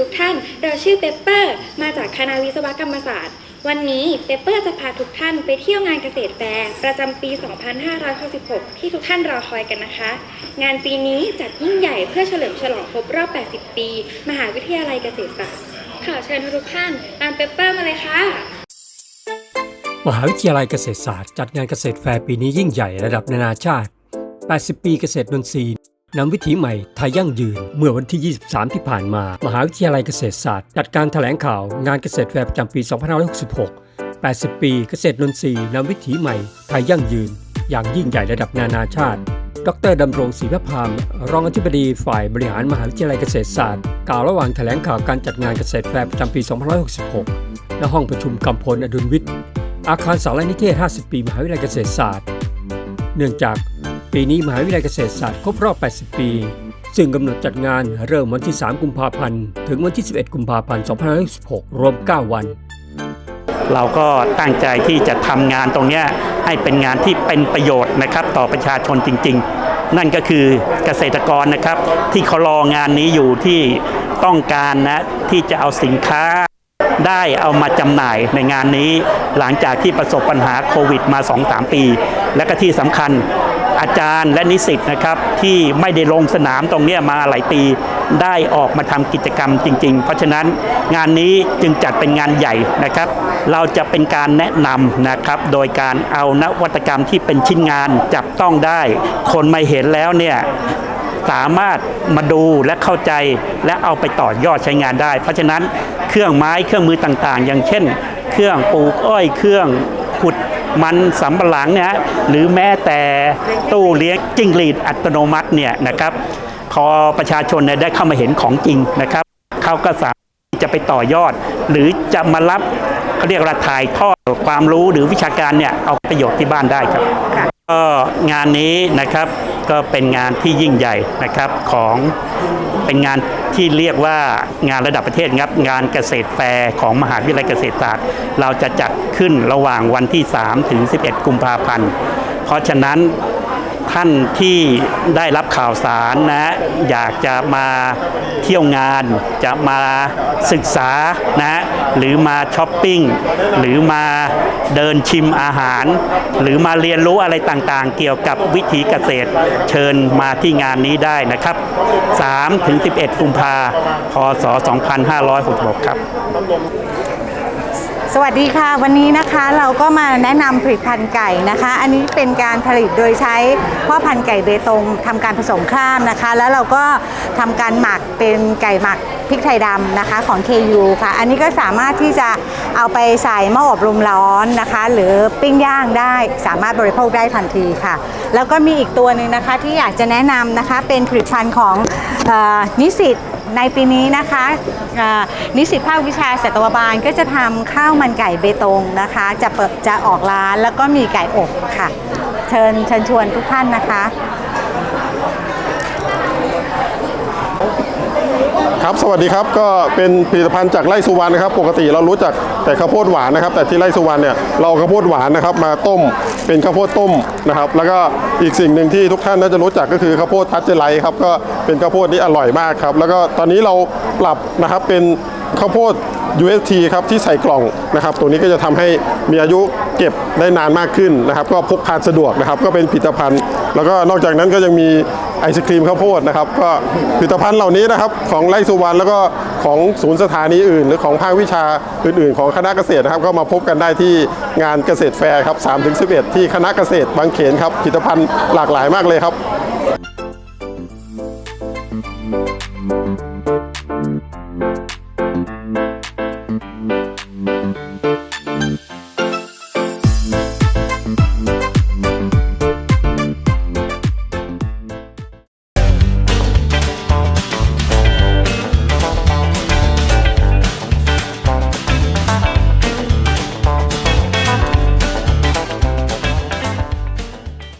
ทุกท่าน เราชื่อเปเปอร์ มาจากคณะวิศวกรรมศาสตร์ วันนี้เปเปอร์จะพาทุกท่านไปเที่ยวงานเกษตรแฟร์ประจำปี 2566 ที่ทุกท่านรอคอยกันนะคะ งานปีนี้จัดยิ่งใหญ่เพื่อเฉลิมฉลองครบรอบ 80 ปี มหาวิทยาลัยเกษตรศาสตร์ขอเชิญทุกท่านตามเปปเปอร์มาเลยค่ะมหาวิทยาลัยเกษตรศาสตร์ จัดงานเกษตรแฟร์ปีนี้ยิ่งใหญ่ระดับนานาชาติ 80 ปีเกษตรนนทรีย์ นำวิถีใหม่ไทยยั่งยืน เมื่อวันที่ 23 ที่ผ่านมา มหาวิทยาลัยเกษตรศาสตร์ จัดการแถลงข่าวงานเกษตรแฟร์ประจำปี 2566 80 ปีเกษตรนนทรีย์นำวิถีใหม่ไทยยั่งยืน อย่างยิ่งใหญ่ระดับนานาชาติ ดรดำรงศรีพพามรองอธิบดีฝ่ายบริหารมหาวิทยาลัยเกษตรศาสตร์ กล่าวระหว่างแถลงข่าวการจัดงานเกษตรแฟร์ประจำปี 2566 ณ ห้องประชุมกำพลอดุลวิทย์ อาคารสารนิเทศ 50 ปี มหาวิทยาลัยเกษตรศาสตร์ เนื่องจาก ปีนี้มหาวิทยาลัยเกษตรศาสตร์ครบรอบ 80 ปี ซึ่งกำหนดจัดงานเริ่มวันที่ 3 กุมภาพันธ์ ถึงวันที่ 11 กุมภาพันธ์ 2566 รวม 9 วัน เราก็ตั้งใจที่จะทำงานตรงนี้ให้เป็นงานที่เป็นประโยชน์นะครับต่อประชาชนจริง ๆ นั่นก็คือเกษตรกรนะครับ ที่เขารองานนี้อยู่ที่ต้องการนะที่จะเอาสินค้า ได้เอามาจำหน่ายในงานนี้ หลังจากที่ประสบปัญหาโควิดมา 2-3 ปี และก็ที่สำคัญอาจารย์และนิสิตนะครับที่ไม่ได้ลงสนามตรงนี้มาหลายปีได้ออกมาทำกิจกรรมจริง ๆ เพราะฉะนั้นงานนี้จึงจัดเป็นงานใหญ่นะครับ เราจะเป็นการแนะนำนะครับ โดยการเอานวัตกรรมที่เป็นชิ้นงานจับต้องได้ คนมาเห็นแล้วเนี่ย สามารถมาดูและเข้าใจและเอาไปต่อยอดใช้งานได้ เพราะฉะนั้นเครื่องไม้เครื่องมือต่างๆ อย่างเช่น เครื่องปลูกอ้อยเครื่องขุดมันสำปะหลังเนี่ยฮะหรือแม้แต่ตู้เลี้ยงจิ้งหรีดอัตโนมัติเนี่ยนะครับพอประชาชนเนี่ยได้เข้ามาเห็นของจริงนะครับเขาก็สามารถจะไปต่อยอด หรือจะมารับเขาเรียกว่าถ่ายทอดความรู้หรือวิชาการเนี่ยเอาประโยชน์ที่บ้านได้ครับ ก็งานนี้นะครับก็เป็นงานที่ยิ่งใหญ่นะครับของเป็นงานที่เรียกว่างานระดับประเทศครับงานเกษตรแฟร์ของมหาวิทยาลัยเกษตรศาสตร์ เราจะจัดขึ้นระหว่างวันที่ 3 ถึง 11 กุมภาพันธ์ เพราะฉะนั้น ท่านที่ได้รับข่าวสารนะอยากจะมาเที่ยวงาน จะมาศึกษานะหรือมาช้อปปิ้งหรือมาเดินชิมอาหาร หรือมาเรียนรู้อะไรต่างๆ เกี่ยวกับวิถีเกษตร เชิญมาที่งานนี้ได้นะครับ 3-11 กุมภาพศ 2566 ครับ สวัสดีค่ะ วันนี้นะคะเราก็มาแนะนำผลิตภัณฑ์ไก่นะคะ อันนี้เป็นการผลิตโดยใช้พ่อพันธุ์ไก่เบตงทำการผสมข้ามนะคะ แล้วเราก็ทำการหมักเป็นไก่หมักพริกไทยดำนะคะของ KU ค่ะ อันนี้ก็สามารถที่จะเอาไปใส่หม้ออบลมร้อนนะคะ หรือปิ้งย่างได้สามารถบริโภคได้ทันทีค่ะ แล้วก็มีอีกตัวหนึ่งนะคะที่อยากจะแนะนำนะคะเป็นผลิตภัณฑ์ของอนิสิต ในปีนี้นะคะนิสิตภาควิชาสัตวบาลก็จะทำข้าวมันไก่เบตงนะคะ จะเปิดจะออกร้านแล้วก็มีไก่อบค่ะ เชิญเชิญชวนทุกท่านนะคะ ครับ สวัสดีครับ ก็เป็นผลิตภัณฑ์จากไร่สุวรรณนะครับ ปกติเรารู้จักแต่ข้าวโพดหวานนะครับ แต่ที่ไร่สุวรรณเนี่ย เราข้าวโพดหวานนะครับ มาต้ม เป็นข้าวโพดต้มนะครับ แล้วก็อีกสิ่งหนึ่งที่ทุกท่านน่าจะรู้จักก็คือข้าวโพดพัชเจอร์ไลท์ครับ ก็เป็นข้าวโพดที่อร่อยมากครับ แล้วก็ตอนนี้เราปรับนะครับเป็นข้าวโพด UST ครับที่ใส่กล่องนะครับ ตัวนี้ก็จะทำให้มีอายุเก็บได้นานมากขึ้นนะครับ ก็พกพาสะดวกนะครับ ก็เป็นผลิตภัณฑ์ แล้วก็นอกจากนั้นก็ยังมี ไอศครีมข้าวโพดนะครับ ก็ผลิตภัณฑ์เหล่านี้นะครับของไร่สุวรรณแล้วก็ของศูนย์สถานีอื่น หรือของภาควิชาอื่น ๆ ของคณะเกษตรนะครับ ก็มาพบกันได้ที่งานเกษตรแฟร์ครับ3-11 ที่คณะเกษตรบางเขนครับผลิตภัณฑ์หลากหลายมากเลยครับ